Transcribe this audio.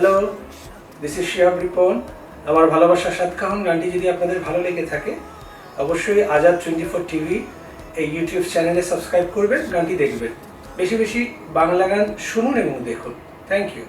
Hello this is Shiyab Ripon আমার ভালোবাসা সাত খাউন গানটি যদি আপনাদের ভালো লেগে থাকে, অবশ্যই আজাদ টোয়েন্টি ফোর টিভি এই ইউটিউব চ্যানেলে সাবস্ক্রাইব করবেন, গানটি দেখবেন। বেশি বেশি বাংলা গান শুনুন এবং দেখুন। Thank you